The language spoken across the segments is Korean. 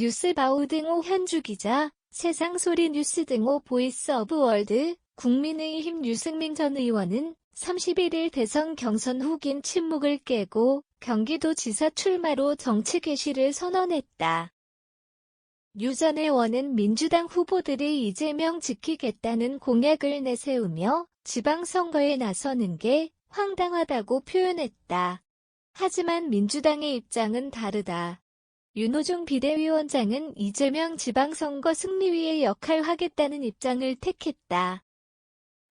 뉴스바우 등호 현주 기자, 세상소리 뉴스 등호 보이스 오브 월드, 국민의힘 유승민 전 의원은 31일 대선 경선 후긴 침묵을 깨고 경기도 지사 출마로 정치 개시를 선언했다. 유 전 의원은 민주당 후보들이 이재명 지키겠다는 공약을 내세우며 지방선거에 나서는 게 황당하다고 표현했다. 하지만 민주당의 입장은 다르다. 윤호중 비대위원장은 이재명 지방선거 승리 위에 역할 하겠다는 입장을 택했다.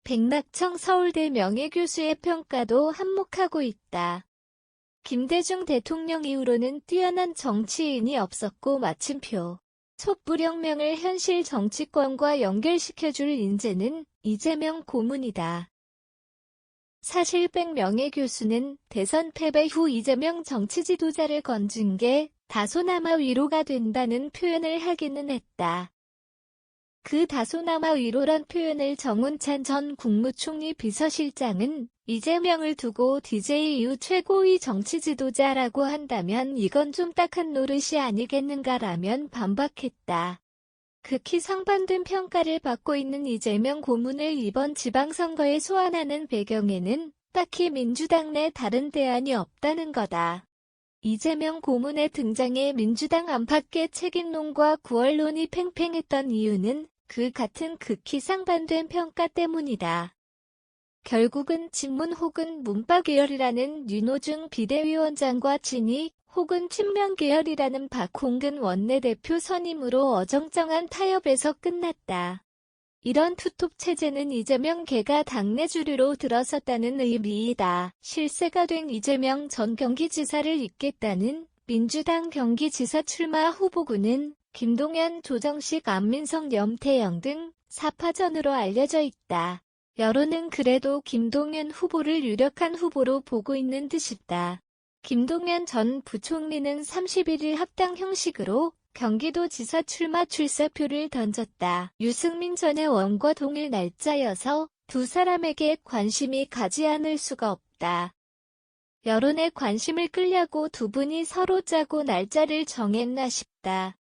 백낙청 서울대 명예교수의 평가도 한몫하고 있다. 김대중 대통령 이후로는 뛰어난 정치인이 없었고 마침표. 촛불혁명을 현실 정치권과 연결시켜줄 인재는 이재명 고문이다. 사실 백 명예교수는 대선 패배 후 이재명 정치 지도자를 건진 게 다소나마 위로가 된다는 표현을 하기는 했다. 그 다소나마 위로란 표현을 정운찬 전 국무총리 비서실장은 이재명을 두고 DJ 이후 최고의 정치 지도자라고 한다면 이건 좀 딱한 노릇이 아니겠는가라면 반박했다. 극히 상반된 평가를 받고 있는 이재명 고문을 이번 지방선거에 소환하는 배경에는 딱히 민주당 내 다른 대안이 없다는 거다. 이재명 고문의 등장에 민주당 안팎의 책임론과 구월론이 팽팽했던 이유는 그 같은 극히 상반된 평가 때문이다. 결국은 친문 혹은 문파 계열이라는 윤호중 비대위원장과 진이 혹은 친명 계열이라는 박홍근 원내대표 선임으로 어정쩡한 타협에서 끝났다. 이런 투톱 체제는 이재명 개가 당내 주류로 들어섰다는 의미이다. 실세가 된 이재명 전 경기지사를 잇겠다는 민주당 경기지사 출마 후보군은 김동연, 조정식, 안민석, 염태영 등 사파전으로 알려져 있다. 여론은 그래도 김동연 후보를 유력한 후보로 보고 있는 듯이다. 김동연 전 부총리는 31일 합당 형식으로 경기도지사 출마 출사표를 던졌다. 유승민 전 의원과 동일 날짜여서 두 사람에게 관심이 가지 않을 수가 없다. 여론의 관심을 끌려고 두 분이 서로 짜고 날짜를 정했나 싶다.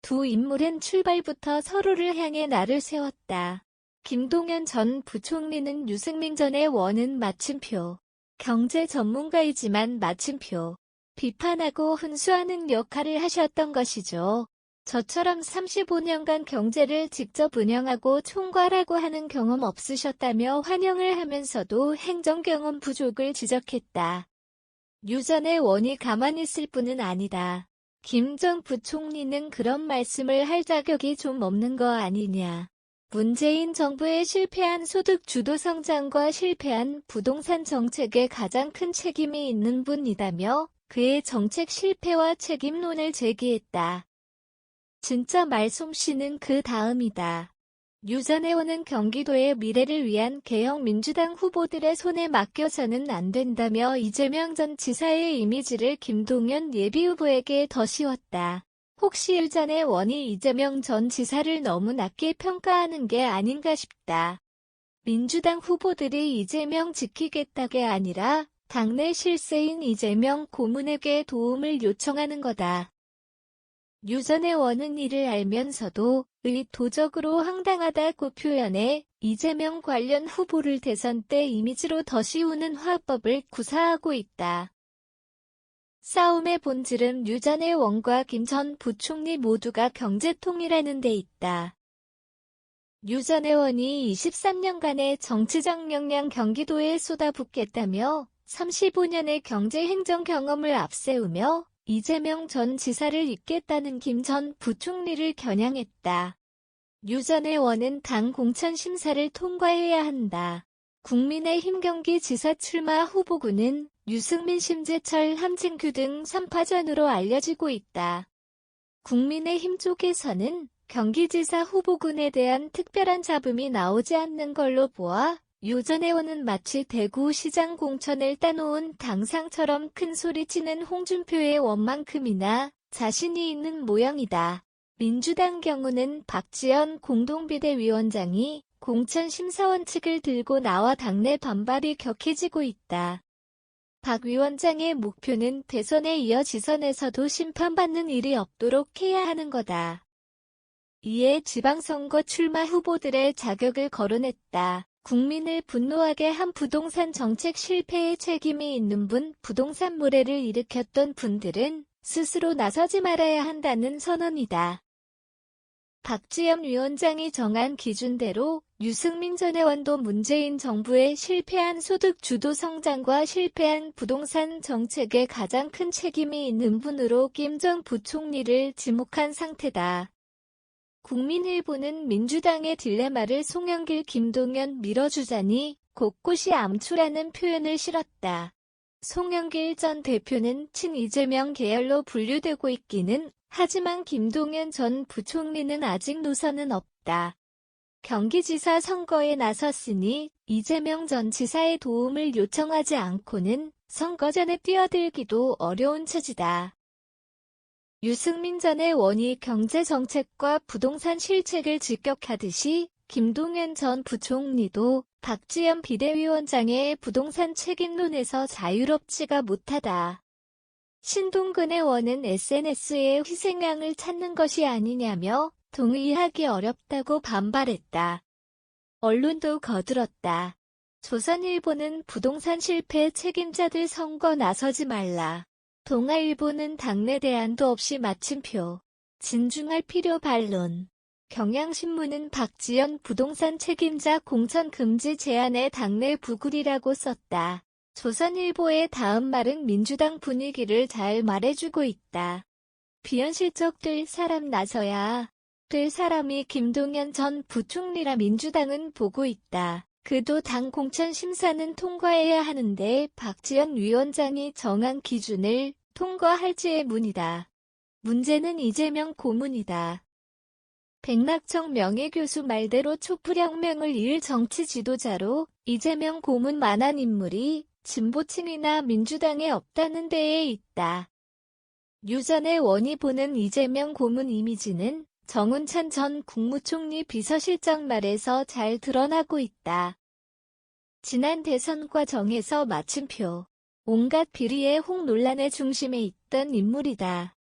두 인물은 출발부터 서로를 향해 날을 세웠다. 김동연 전 부총리는 유승민 전 의 원은 마침표. 경제 전문가이지만 마침표. 비판하고 훈수하는 역할을 하셨던 것이죠. 저처럼 35년간 경제를 직접 운영하고 총괄하고 하는 경험 없으셨다며 환영을 하면서도 행정 경험 부족을 지적했다. 유전의 원이 가만히 있을 뿐은 아니다. 김 전 부총리는 그런 말씀을 할 자격이 좀 없는 거 아니냐. 문재인 정부의 실패한 소득 주도 성장과 실패한 부동산 정책에 가장 큰 책임이 있는 분이다며 그의 정책 실패와 책임론을 제기했다. 진짜 말솜씨는 그 다음이다. 유전 의원은 경기도의 미래를 위한 개혁 민주당 후보들의 손에 맡겨서는 안 된다며 이재명 전 지사의 이미지를 김동연 예비후보에게 더 씌웠다. 혹시 일전의 원이 이재명 전 지사를 너무 낮게 평가하는 게 아닌가 싶다. 민주당 후보들이 이재명 지키겠다게 아니라 당내 실세인 이재명 고문에게 도움을 요청하는 거다. 유전 의 원은 이를 알면서도 의도적으로 황당하다고 표현해 이재명 관련 후보를 대선 때 이미지로 더 씌우는 화법을 구사하고 있다. 싸움의 본질은 유전 의원과 김 전 부총리 모두가 경제통이라는 데 있다. 유전 의원이 23년간의 정치적 역량 경기도에 쏟아붓겠다며 35년의 경제 행정 경험을 앞세우며 이재명 전 지사를 잇겠다는 김 전 부총리를 겨냥했다. 유전 의원은 당 공천 심사를 통과해야 한다. 국민의힘 경기 지사 출마 후보군은 유승민, 심재철, 함진규 등 3파전으로 알려지고 있다. 국민의힘 쪽에서는 경기지사 후보군에 대한 특별한 잡음이 나오지 않는 걸로 보아 유전 의원은 마치 대구시장 공천을 따놓은 당상처럼 큰 소리치는 홍준표의 원만큼이나 자신이 있는 모양이다. 민주당 경우는 박지원 공동비대위원장이 공천 심사원 측을 들고 나와 당내 반발이 격해지고 있다. 박 위원장의 목표는 대선에 이어 지선에서도 심판받는 일이 없도록 해야 하는 거다. 이에 지방선거 출마 후보들의 자격을 거론했다. 국민을 분노하게 한 부동산 정책 실패에 책임이 있는 분, 부동산 모래를 일으켰던 분들은 스스로 나서지 말아야 한다는 선언이다. 박지원 위원장이 정한 기준대로 유승민 전 의원도 문재인 정부의 실패한 소득 주도 성장과 실패한 부동산 정책에 가장 큰 책임이 있는 분으로 김 전 부총리를 지목한 상태다. 국민일보는 민주당의 딜레마를 송영길 김동연 밀어주자니 곳곳이 암초라는 표현을 실었다. 송영길 전 대표는 친 이재명 계열로 분류되고 있기는 하지만 김동연 전 부총리는 아직 노선은 없다. 경기지사 선거에 나섰으니 이재명 전 지사의 도움을 요청하지 않고는 선거 전에 뛰어들기도 어려운 처지다. 유승민 전 의 원이 경제정책과 부동산 실책을 직격하듯이 김동연 전 부총리도 박지원 비대위원장의 부동산 책임론에서 자유롭지가 못하다. 신동근 의 원은 SNS에 희생양을 찾는 것이 아니냐며 동의하기 어렵다고 반발했다. 언론도 거들었다. 조선일보는 부동산 실패 책임자들 선거 나서지 말라. 동아일보는 당내 대안도 없이 마침표. 진중할 필요 반론. 경향신문은 박지연 부동산 책임자 공천 금지 제안에 당내 부굴이라고 썼다. 조선일보의 다음 말은 민주당 분위기를 잘 말해주고 있다. 비현실적 될 사람 나서야 될 사람이 김동연 전 부총리라 민주당은 보고 있다. 그도 당 공천 심사는 통과해야 하는데 박지원 위원장이 정한 기준을 통과할지의 문이다. 문제는 이재명 고문이다. 백낙청 명예교수 말대로 촛불혁명을 이을 정치 지도자로 이재명 고문 만한 인물이 진보층이나 민주당에 없다는 데에 있다. 유전의 원이 보는 이재명 고문 이미지는 정운찬 전 국무총리 비서실장 말에서 잘 드러나고 있다. 지난 대선 과정에서 마침표. 온갖 비리의 홍 논란의 중심에 있던 인물이다.